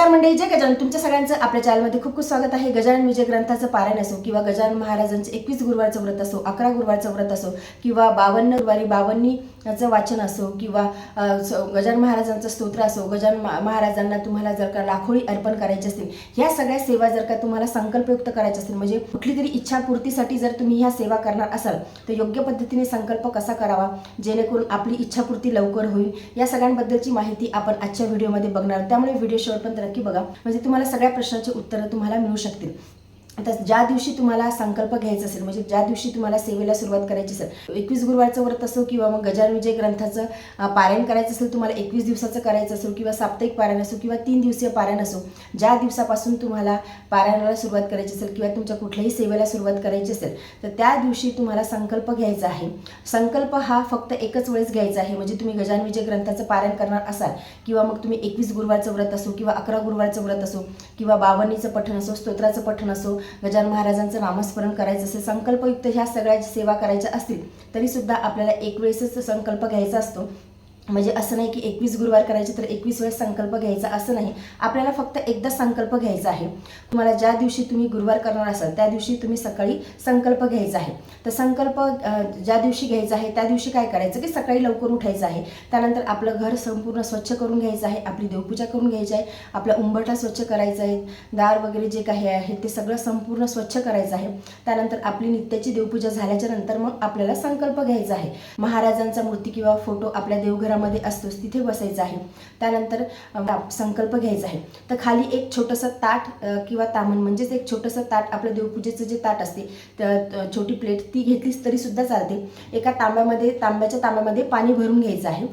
नमस्कार मंडळी जय गजानन. तुमच्या सगळ्यांचं आपल्या चॅनलमध्ये खूप खूप स्वागत आहे. गजानन विजय ग्रंथाचं पारायण असो किंवा गजानन महाराजांचं एकवीस गुरुवारचं व्रत असो अकरा गुरुवारचं व्रत असो किंवा बावन्न गुरुवारी बावन्नीचं वाचन असो किंवा गजानन महाराजांचं स्तोत्र असो गजानन महाराजांना तुम्हाला जर का लाखोळी अर्पण करायची असतील ह्या सगळ्या सेवा जर का तुम्हाला संकल्पयुक्त करायच्या असतील म्हणजे कुठली तरी इच्छापूर्तीसाठी जर तुम्ही ह्या सेवा करणार असाल तर योग्य पद्धतीने संकल्प कसा करावा जेणेकरून आपली इच्छापूर्ती लवकर होईल या सगळ्यांबद्दलची माहिती आपण आजच्या व्हिडिओमध्ये बघणार त्यामुळे व्हिडिओ शेवटपर्यंत नक्की बघा म्हणजे तुम्हाला सगळ्या प्रश्नाची उत्तरं तुम्हाला मिळू शकतील. तर ज्या दिवशी तुम्हाला संकल्प घ्यायचा असेल म्हणजे ज्या दिवशी तुम्हाला सेवेला सुरुवात करायची असेल एकवीस गुरुवारचं व्रत असो किंवा मग गजान विजय ग्रंथाचं पारायण करायचं असेल तुम्हाला एकवीस दिवसाचं करायचं असो किंवा साप्ताहिक पारायण असो किंवा तीन दिवसीय पारायण असो ज्या दिवसापासून तुम्हाला पारायणाला सुरुवात करायची असेल किंवा तुमच्या कुठल्याही सेवेला सुरुवात करायची असेल तर त्या दिवशी तुम्हाला संकल्प घ्यायचा आहे. संकल्प हा फक्त एकच वेळेस घ्यायचा आहे म्हणजे तुम्ही गजान विजय ग्रंथाचं पारायण करणार असाल किंवा मग तुम्ही एकवीस गुरुवारचं व्रत असो किंवा अकरा गुरुवारचं व्रत असो किंवा बावन्नीचं पठण असो स्तोत्राचं पठण असो गजान महाराजांचं नामस्मरण करायचं असेल संकल्पयुक्त ह्या सगळ्या सेवा करायच्या असतील तरी सुद्धा आपल्याला एक वेळेसच संकल्प घ्यायचा असतो. म्हणजे असं नाही की एकवीस गुरुवार करायचे तर एकवीस वेळेस संकल्प घ्यायचा असं नाही. आपल्याला फक्त एकदा संकल्प घ्यायचा आहे. तुम्हाला ज्या दिवशी तुम्ही गुरुवार करणार असाल त्या दिवशी तुम्ही सकाळी संकल्प घ्यायचा आहे. तर संकल्प ज्या दिवशी घ्यायचा आहे त्या दिवशी काय करायचं की सकाळी लवकर उठायचं आहे. त्यानंतर आपलं घर संपूर्ण स्वच्छ करून घ्यायचं आहे आपली देवपूजा करून घ्यायची आहे आपला उंबरठा स्वच्छ करायचा आहे दार वगैरे जे काही आहे ते सगळं संपूर्ण स्वच्छ करायचं आहे. त्यानंतर आपली नित्याची देवपूजा झाल्याच्यानंतर मग आपल्याला संकल्प घ्यायचा आहे. महाराजांचा मूर्ती किंवा फोटो आपल्या देवघर देवघरामध्ये असतोच तिथे बसायचं आहे. त्यानंतर संकल्प घ्यायचा आहे. तर खाली एक छोटंसं ताट किंवा तामण म्हणजेच एक छोटंसं ताट आपलं देवपूजेचं जे ताट असते तर छोटी प्लेट ती घेतलीच तरीसुद्धा चालते. एका तांब्यामध्ये तांब्याच्या तांब्यामध्ये पाणी भरून घ्यायचं आहे.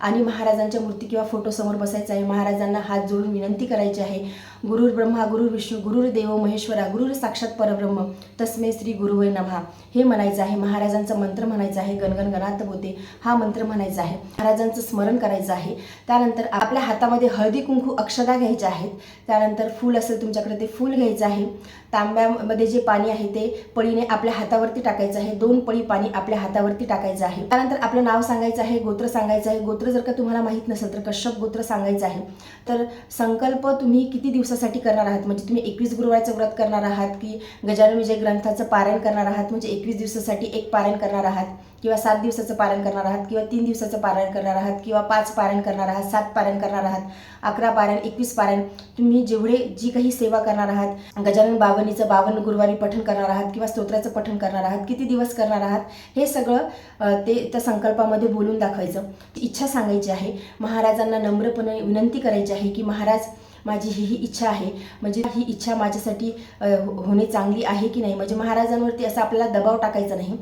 आणि महाराजांच्या मूर्ती किंवा फोटोसमोर बसायचं आहे. महाराजांना हात जोडून विनंती करायची आहे. गुरुर ब्रह्मा गुरुर विष्णू गुरुर देव महेश्वरा गुरुर साक्षात परब्रह्म तस्मे श्री गुरुवे नभा हे म्हणायचं आहे महाराजांचा मंत्र म्हणायचा आहे गणगण गणात बोते हा मंत्र म्हणायचा आहे. महाराजांचं स्मरण करायचं आहे. त्यानंतर आपल्या हातामध्ये हळदी कुंकू अक्षदा घ्यायच्या आहेत. त्यानंतर फूल असेल तुमच्याकडे ते फूल घ्यायचं आहे. तांब्यामध्ये जे पाणी आहे ते पळीने आपल्या हातावरती टाकायचं आहे. दोन पळी पाणी आपल्या हातावरती टाकायचं आहे. त्यानंतर आपलं नाव सांगायचं आहे गोत्र सांगायचं आहे. गोत्र जर का तुम्हाला माहीत नसेल तर कश्यप गोत्र सांगायचं आहे. तर संकल्प तुम्ही किती दिवसात दिवसासाठी करणार आहात? म्हणजे तुम्ही एकवीस गुरुवारचं व्रत करणार आहात की गजानन विजय ग्रंथाचं पारायण करणार आहात? म्हणजे एकवीस दिवसासाठी एक पारायण करणार आहात? किंवा सात दिवसाचं पारायण करणार आहात? किंवा तीन दिवसाचं पारायण करणार आहात? किंवा पाच पारायण करणार आहात? सात पारायण करणार आहात? अकरा पारायण एकवीस पारायण तुम्ही जेवढे जी काही सेवा करणार आहात गजानन बावनीचं बावन्न गुरुवारी पठण करणार आहात किंवा स्तोत्राचं पठण करणार आहात किती दिवस करणार आहात? हे सगळं ते त्या संकल्पामध्ये बोलून दाखवायचं. ती इच्छा सांगायची आहे. महाराजांना नम्रपणे विनंती करायची आहे की महाराज माझी ही ही इच्छा आहे. म्हणजे ही इच्छा माझ्यासाठी होणे चांगली आहे की नाही? म्हणजे महाराजांवरती असा आपल्याला दबाव टाकायचा नाही.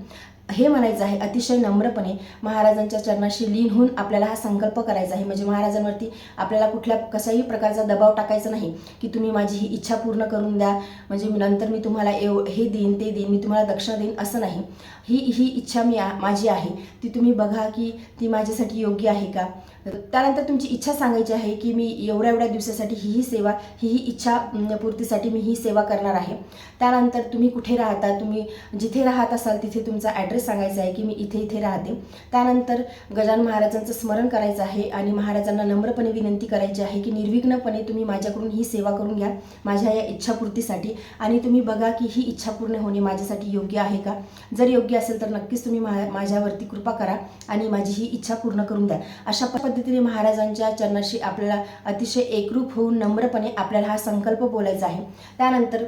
हे म्हणायचं आहे अतिशय नम्रपणे महाराजांच्या चरणाशी लीन होऊन आपल्याला हा संकल्प करायचा आहे. म्हणजे महाराजांवरती आपल्याला कुठल्या कशाही प्रकारचा दबाव टाकायचा नाही की तुम्ही माझी ही इच्छा पूर्ण करून द्या. म्हणजे नंतर मी तुम्हाला एव हे देईन ते देईन मी तुम्हाला दक्षिणा देईन असं नाही. ही ही इच्छा मी माझी आहे. ती तुम्ही बघा की ती माझ्यासाठी योग्य आहे का? त्यानंतर तुमची इच्छा सांगायची आहे की मी एवढ्या एवढ्या दिवसासाठी ही ही सेवा ही ही इच्छा पूर्तीसाठी मी ही सेवा करणार आहे. त्यानंतर तुम्ही कुठे राहता? तुम्ही जिथे राहत असाल तिथे तुमचा ॲड्रेस सांगायचा आहे की मी इथे इथे राहते. त्यानंतर गजान महाराजांचं स्मरण करायचं आहे आणि महाराजांना नम्रपणे विनंती करायची आहे की निर्विघ्नपणे तुम्ही माझ्याकडून ही सेवा करून घ्या माझ्या या इच्छापूर्तीसाठी. आणि तुम्ही बघा की ही इच्छा पूर्ण होणे माझ्यासाठी योग्य आहे का? जर योग्य असेल तर नक्कीच तुम्ही मा माझ्यावरती कृपा करा आणि माझी ही इच्छा पूर्ण करून द्या. अशा पद्धतीने महाराजांच्या चरणाशी आपल्याला अतिशय एकरूप होऊन नम्रपणे आपल्याला हा संकल्प बोलायचा आहे. त्यानंतर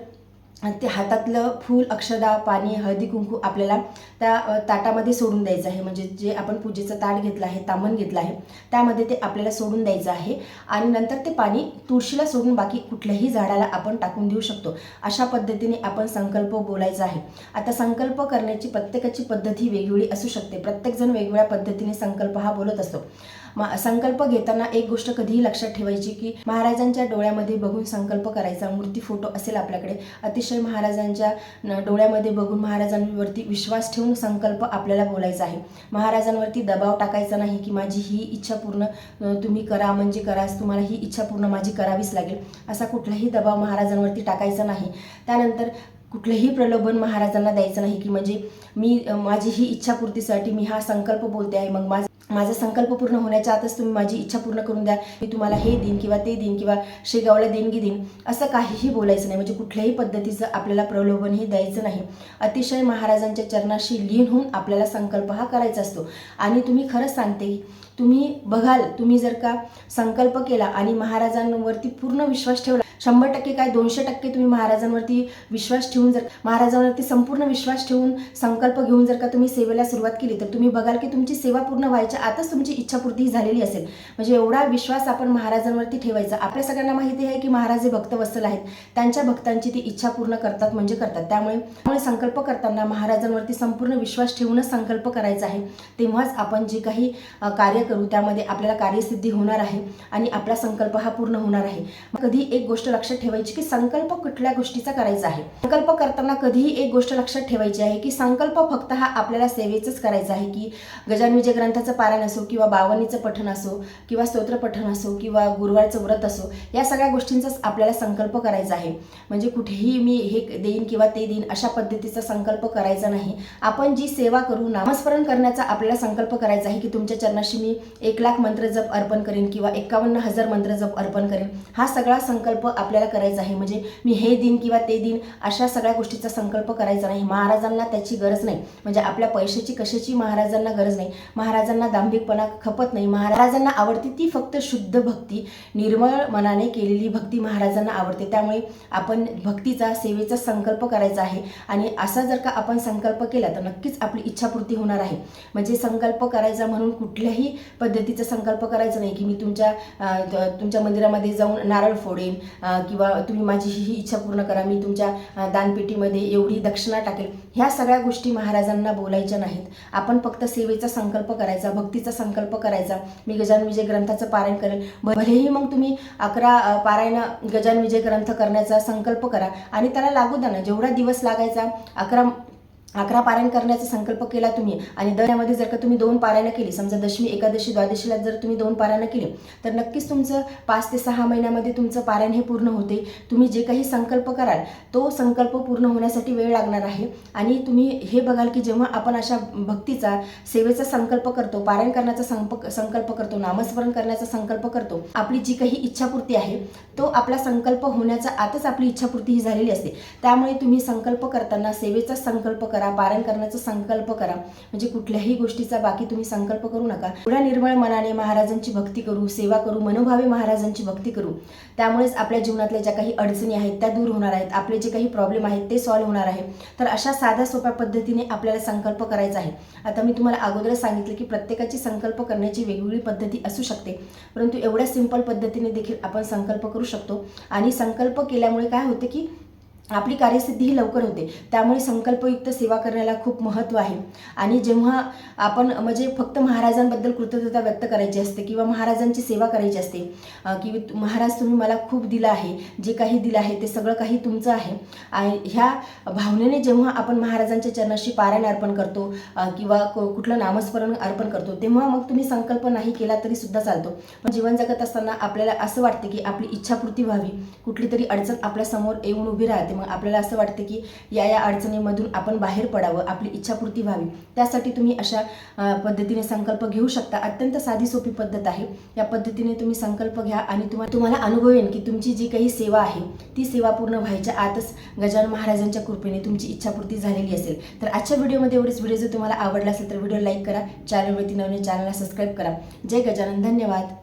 ते हातातलं फूल अक्षदा पाणी हळदी कुंकू आपल्याला त्या ताटामध्ये सोडून द्यायचं आहे. म्हणजे जे आपण पूजेचं ताट घेतलं आहे तामण घेतलं आहे त्यामध्ये ते आपल्याला सोडून द्यायचं आहे. आणि नंतर ते पाणी तुळशीला सोडून बाकी कुठल्याही झाडाला आपण टाकून देऊ शकतो. अशा पद्धतीने आपण संकल्प बोलायचा आहे. आता संकल्प करण्याची प्रत्येकाची पद्धत ही वेगवेगळी असू शकते. प्रत्येकजण वेगवेगळ्या पद्धतीने संकल्प हा बोलत असतो. संकल्प घेताना एक गोष्ट कधीही लक्षात ठेवायची की महाराजांच्या डोळ्यामध्ये बघून संकल्प करायचा मूर्ती फोटो असेल आपल्याकडे. अतिशय महाराजांच्या डोळ्यामध्ये बघून महाराजांवरती विश्वास ठेवून संकल्प आपल्याला बोलायचा आहे. महाराजांवरती दबाव टाकायचा नाही की माझी ही इच्छा पूर्ण तुम्ही करा म्हणजे कराच तुम्हाला ही इच्छा पूर्ण माझी करावीच लागेल. असा कुठलाही दबाव महाराजांवरती टाकायचा नाही. त्यानंतर कुठलंही प्रलोभन महाराजांना द्यायचं नाही की म्हणजे मी माझी ही इच्छापूर्तीसाठी मी हा संकल्प बोलते आहे मग माझ माझा संकल्प पूर्ण होण्याच्या आतच तुम्ही माझी इच्छा पूर्ण करून द्या. मी तुम्हाला हे देईन किंवा ते देईन किंवा शेगावला देणगी देईन. असं काहीही बोलायचं नाही. म्हणजे कुठल्याही पद्धतीचं आपल्याला प्रलोभनही द्यायचं नाही. अतिशय महाराजांच्या चरणाशी लीन होऊन आपल्याला संकल्प हा करायचा असतो. आणि तुम्ही खरंच सांगते तुम्ही बघाल तुम्ही जर का संकल्प केला आणि महाराजांवरती पूर्ण विश्वास ठेवला शंभर टक्के काय दोनशे टक्के तुम्ही महाराजांवरती विश्वास ठेवून जर महाराजांवरती संपूर्ण विश्वास ठेवून संकल्प घेऊन जर का तुम्ही सेवेला सुरुवात केली तर तुम्ही बघाल की तुमची सेवा पूर्ण व्हायच्या आताच तुमची इच्छापूर्ती झालेली असेल. म्हणजे एवढा विश्वास आपण महाराजांवरती ठेवायचा. आपल्या सगळ्यांना माहिती आहे की महाराज हे भक्त वसल आहेत. त्यांच्या भक्तांची ती इच्छा पूर्ण करतात म्हणजे करतात. त्यामुळे त्यामुळे संकल्प करताना महाराजांवरती संपूर्ण विश्वास ठेवूनच संकल्प करायचा आहे. तेव्हाच आपण जे काही कार्य करू त्यामध्ये आपल्याला कार्यसिद्धी होणार आहे आणि आपला संकल्प हा पूर्ण होणार आहे. कधी एक गोष्ट लक्षात ठेवायची की संकल्प कुठल्या गोष्टीचा करायचा आहे. संकल्प करताना कधीही एक गोष्ट लक्षात ठेवायची आहे की संकल्प फक्त हा आपल्याला सेवेचाच करायचा आहे की गजान विजय ग्रंथाचं पारायण असो किंवा बावनीचं पठण असो किंवा स्तोत्र पठण असो किंवा गुरुवारचं व्रत असो या सगळ्या गोष्टींचाच आपल्याला संकल्प करायचा आहे. म्हणजे कुठेही मी हे देईन किंवा ते देईन अशा पद्धतीचा संकल्प करायचा नाही. आपण जी सेवा करू नामस्मरण करण्याचा आपल्याला संकल्प करायचा आहे की तुमच्या चरणाशी मी एक लाख मंत्र जप अर्पण करेन किंवा एकावन्न हजार मंत्र जप अर्पण करेन हा सगळा संकल्प आपल्याला करायचं आहे. म्हणजे मी हे दिन किंवा ते दिन अशा सगळ्या गोष्टीचा संकल्प करायचा नाही. महाराजांना त्याची गरज नाही. म्हणजे आपल्या पैशाची कशाची महाराजांना गरज नाही. महाराजांना दांभिकपणा खपत नाही. महाराजांना आवडते ती फक्त शुद्ध भक्ती. निर्मळ मनाने केलेली भक्ती महाराजांना आवडते. त्यामुळे आपण भक्तीचा सेवेचा संकल्प करायचा आहे. आणि असा जर का आपण संकल्प केला तर नक्कीच आपली इच्छापूर्ती होणार आहे. म्हणजे संकल्प करायचा म्हणून कुठल्याही पद्धतीचा संकल्प करायचा नाही की मी तुमच्या तुमच्या मंदिरामध्ये जाऊन नारळ फोडेन किंवा तुम्ही माझी ही ही इच्छा पूर्ण करा मी तुमच्या दानपेटीमध्ये एवढी दक्षिणा टाकेल. ह्या सगळ्या गोष्टी महाराजांना बोलायच्या नाहीत. आपण फक्त सेवेचा संकल्प करायचा भक्तीचा संकल्प करायचा. मी गजान विजय ग्रंथाचं पारायण करेल. भलेही मग तुम्ही अकरा पारायण गजान विजय ग्रंथ करण्याचा संकल्प करा. आणि त्याला लागू द्या ना. जेवढा दिवस लागायचा अकरा अकरा पारायण करण्याचा संकल्प केला तुम्ही. आणि दर्यामध्ये जर का तुम्ही दोन पारायणं केली समजा दशमी एकादशी द्वादशीला जर तुम्ही दोन पारायणं केली तर नक्कीच तुमचं पाच ते सहा महिन्यामध्ये तुमचं पारायण हे पूर्ण होते. तुम्ही जे काही संकल्प कराल तो संकल्प पूर्ण होण्यासाठी वेळ लागणार आहे. आणि तुम्ही हे बघाल की जेव्हा आपण अशा भक्तीचा सेवेचा संकल्प करतो पारायण करण्याचा संप संकल्प करतो नामस्मरण करण्याचा संकल्प करतो आपली जी काही इच्छापूर्ती आहे तो आपला संकल्प होण्याचा आतच आपली इच्छापूर्ती ही झालेली असते. त्यामुळे तुम्ही संकल्प करताना सेवेचा संकल्प करा. पारण करण्याचा संकल्प करा. म्हणजे कुठल्याही गोष्टीचा बाकी तुम्ही संकल्प करू नका. एवढ्या निर्मळ मनाने महाराजांची भक्ती करू सेवा करू मनोभावी महाराजांची भक्ती करू. त्यामुळेच आपल्या जीवनातल्या ज्या काही अडचणी आहेत त्या दूर होणार आहेत. आपले जे काही प्रॉब्लेम आहेत ते सॉल्व्ह होणार आहे. तर अशा साध्या सोप्या पद्धतीने आपल्याला संकल्प करायचा आहे. आता मी तुम्हाला अगोदरच सांगितलं की प्रत्येकाची संकल्प करण्याची वेगवेगळी पद्धती असू शकते. परंतु एवढ्या सिंपल पद्धतीने देखील आपण संकल्प करू शकतो. आणि संकल्प केल्यामुळे काय होते की आपली कार्यसिद्धी ही लवकर होते. त्यामुळे संकल्पयुक्त सेवा करण्याला खूप महत्त्व आहे. आणि जेव्हा आपण म्हणजे फक्त महाराजांबद्दल कृतज्ञता व्यक्त करायची असते किंवा महाराजांची सेवा करायची असते की महाराज तुम्ही मला खूप दिलं आहे जे काही दिलं आहे ते सगळं काही तुमचं आहे. आणि ह्या भावनेने जेव्हा आपण महाराजांच्या चरणाशी पारायण अर्पण करतो किंवा कुठलं नामस्मरण अर्पण करतो तेव्हा मग तुम्ही संकल्प नाही केला तरी सुद्धा चालतो. पण जीवन जगत असताना आपल्याला असं वाटते की आपली इच्छापूर्ती व्हावी. कुठली तरी अडचण आपल्यासमोर येऊन उभी राहते. मग आपल्याला असं वाटते की या या अडचणीमधून आपण बाहेर पडावं आपली इच्छापूर्ती व्हावी. त्यासाठी तुम्ही अशा पद्धतीने संकल्प घेऊ शकता. अत्यंत साधी सोपी पद्धत आहे. या पद्धतीने तुम्ही संकल्प घ्या आणि तुम्हाला तुम्हाला अनुभव येईल की तुमची जी काही सेवा आहे ती सेवा पूर्ण व्हायच्या आतच गजानन महाराजांच्या कृपेने तुमची इच्छापूर्ती झालेली असेल. तर आजच्या व्हिडिओमध्ये एवढेच. व्हिडिओ जर तुम्हाला आवडला असेल तर व्हिडिओ लाईक करा. चॅनलवरती नवीन चॅनलला सबस्क्राईब करा. जय गजानन. धन्यवाद.